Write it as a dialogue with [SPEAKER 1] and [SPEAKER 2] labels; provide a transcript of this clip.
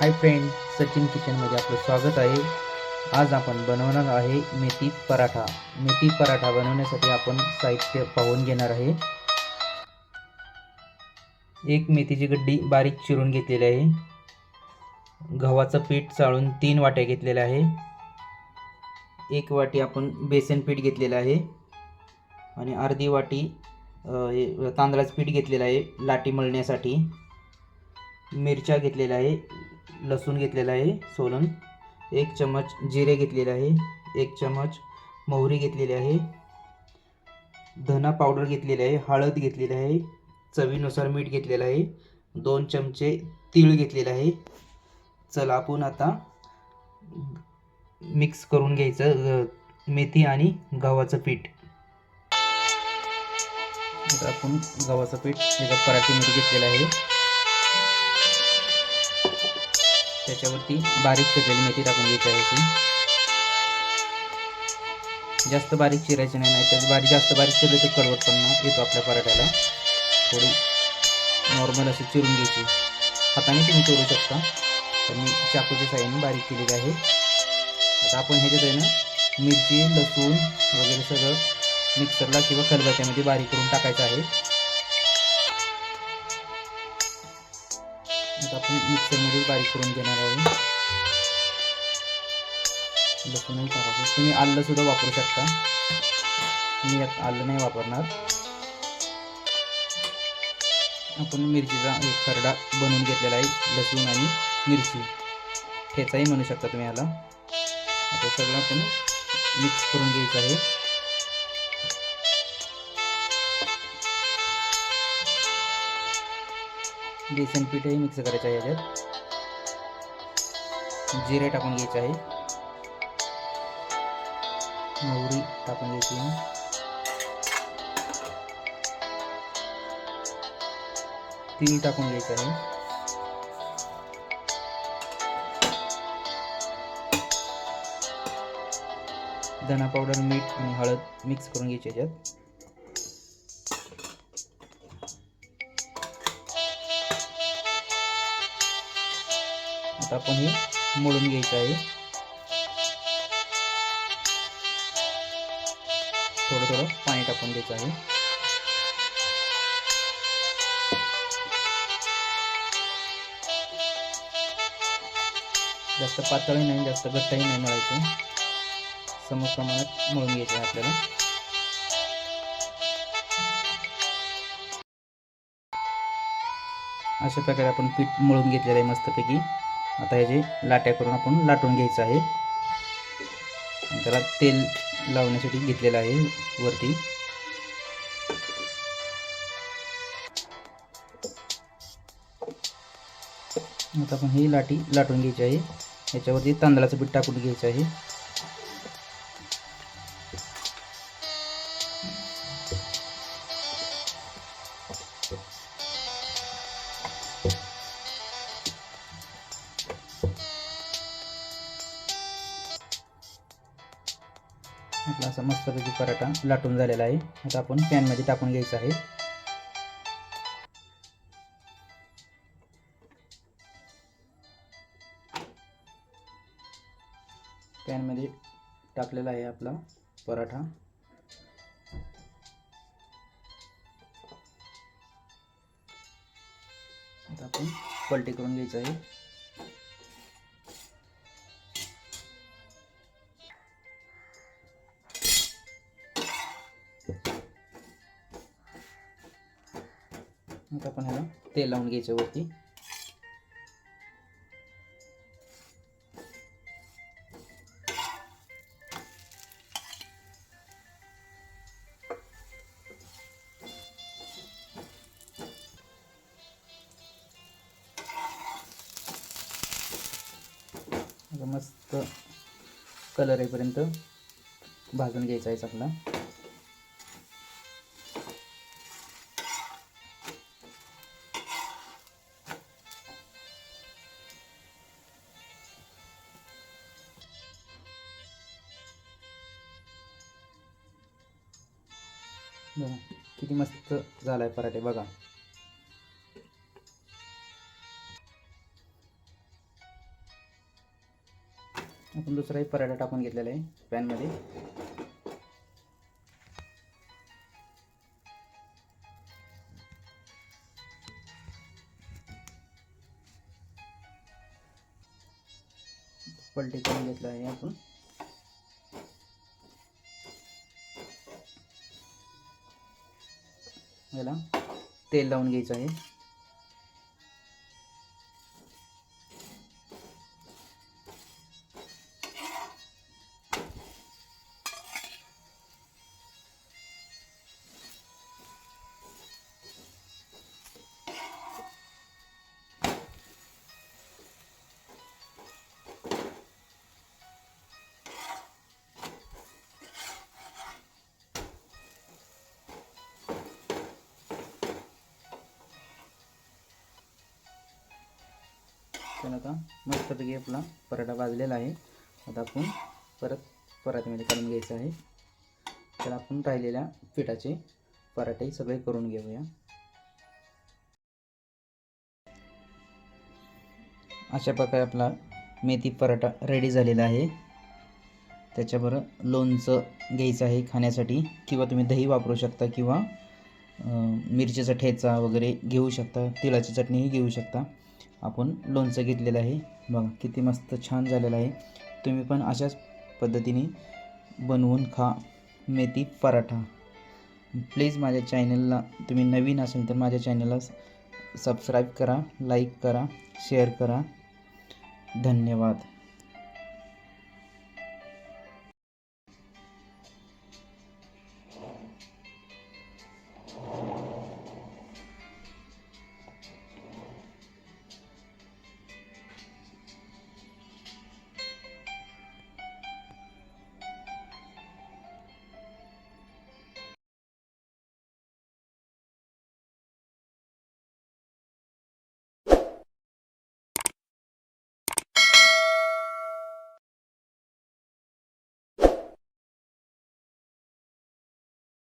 [SPEAKER 1] Hi friend Sachin किचनमध्ये आपलं स्वागत आहे. आज आपण बनवणार आहे मेथी पराठा. मेथी पराठा बनवण्यासाठी आपण साहित्य पाहून घेणार आहे. एक मेथीची गड्डी बारीक चिरून घेतलेली आहे. गव्हाचं पीठ चाळून तीन वाट्या घेतलेल्या आहे. एक वाटी आपण बेसन पीठ घेतलेलं आहे. आणि अर्धी वाटी तांदळाचं पीठ घेतलेलं आहे लाटी मळण्यासाठी. मिरच्या घेतलेल्या आहे. लसूण घेतलेला आहे सोलून. एक चमच जिरे घेतलेले आहे एक चमच मोहरी घेतलेली आहे. धना पावडर घेतलेली आहे हळद घेतलेली आहे चवीनुसार मीठ घेतलेलं आहे. दोन चमचे तीळ घेतलेलं आहे. चला आपण आता मिक्स करून घ्यायचं मेथी आणि गव्हाचं पीठ. आपण गव्हाचं पीठ एका पराठीमध्ये घेतलेलं आहे. त्याच्यावरती बारीक चिरलेली मेथी टाकून घ्यायची आहे जास्त बारीक चिरायची नाही नाही त्याच बारीक जास्त बारीक चिरले तर कडवटपणा येतो आपल्या पराठ्याला. थोडी नॉर्मल अशी चिरून घ्यायची. हाताने तुम्ही चिरू शकता. तर मी चाकूच्या साह्याने बारीक केलेली आहे. आता आपण ह्याच्यात आहे ना मिरची लसूण वगैरे सगळं मिक्सरला किंवा खलबत्त्यामध्ये बारीक करून टाकायचं आहे. आता आपण मिक्सरमध्ये बारीक करून घेणार आहे. लसूणही टाकायचं. तुम्ही आलं सुद्धा वापरू शकता. मी यात आलं नाही वापरणार. आपण मिरचीचा एक खरडा बनवून घेतलेला आहे. लसूण आणि मिरची. ठेचाही म्हणू शकता तुम्ही याला. आता सगळं आपण मिक्स करून घ्यायचं आहे. बेसन पीठही मिक्स करायचं आहे याच्यात. जिरे टाकून घ्यायचं आहे. मोहरी टाकून घ्यायची आहे. तीळ टाकून घ्यायचं आहे. धना पावडर मीठ आणि हळद मिक्स करून घ्यायची याच्यात. आता आपण हे मोडून घ्यायचं आहे. थोडं थोडं पाणी टाकून द्यायचं आहे. जास्त पातळही नाही जास्त घट्टही नाही मळायचं. सम प्रमाणात मळून घ्यायचं आहे आपल्याला. अशा प्रकारे आपण पीठ मळून घेतलेलं आहे मस्तपैकी. आता ह्याची लाट्या करून आपण लाटून घ्यायचं आहे. त्याला तेल लावण्यासाठी घेतलेलं आहे वरती. आता आपण ही लाटी लाटून घ्यायची आहे. याच्यावरती तांदळाचं पीठ टाकून घ्यायचं आहे. आपला असा मस्तपैकी पराठा लाटून झालेला आहे. आता आपण पॅनमध्ये टाकून घ्यायचा आहे. पॅनमध्ये टाकलेला आहे आपला पराठा. आता आपण पलटी करून घ्यायचं आहे. आता आपण ह्याला तेल लावून घ्यायचं वरती. मस्त कलर येईपर्यंत भाजून घ्यायचा आहे चांगला बघा किती मस्त झाला आहे पराठे बघा. आपण दुसराही पराठा टाकून घेतलेला आहे पॅनमध्ये. पलटी करून घेतला आहे आपण. याला तेल लावून घ्यायचं आहे. तर आता मस्तपैकी आपला पराठा भाजलेला आहे. आता आपण परत पराठ्यामध्ये काढून घ्यायचं आहे. तर आपण राहिलेल्या पिठाचे पराठे सगळे करून घेऊया. अशा प्रकारे आपला मेथी पराठा रेडी झालेला आहे. त्याच्याबरोबर लोणचं घ्यायचं आहे खाण्यासाठी किंवा तुम्ही दही वापरू शकता किंवा मिरचीचा ठेचा वगैरे घेऊ शकता तिळाची चटणीही घेऊ शकता. आपण लोणचं घेतलेलं आहे. बघा किती मस्त छान झालेलं आहे. तुम्ही पण अशाच पद्धतीने बनवून खा मेथी पराठा. प्लीज माझ्या चॅनलला तुम्ही नवीन असेल तर माझ्या चॅनलला सबस्क्राईब करा लाईक करा शेअर करा. धन्यवाद.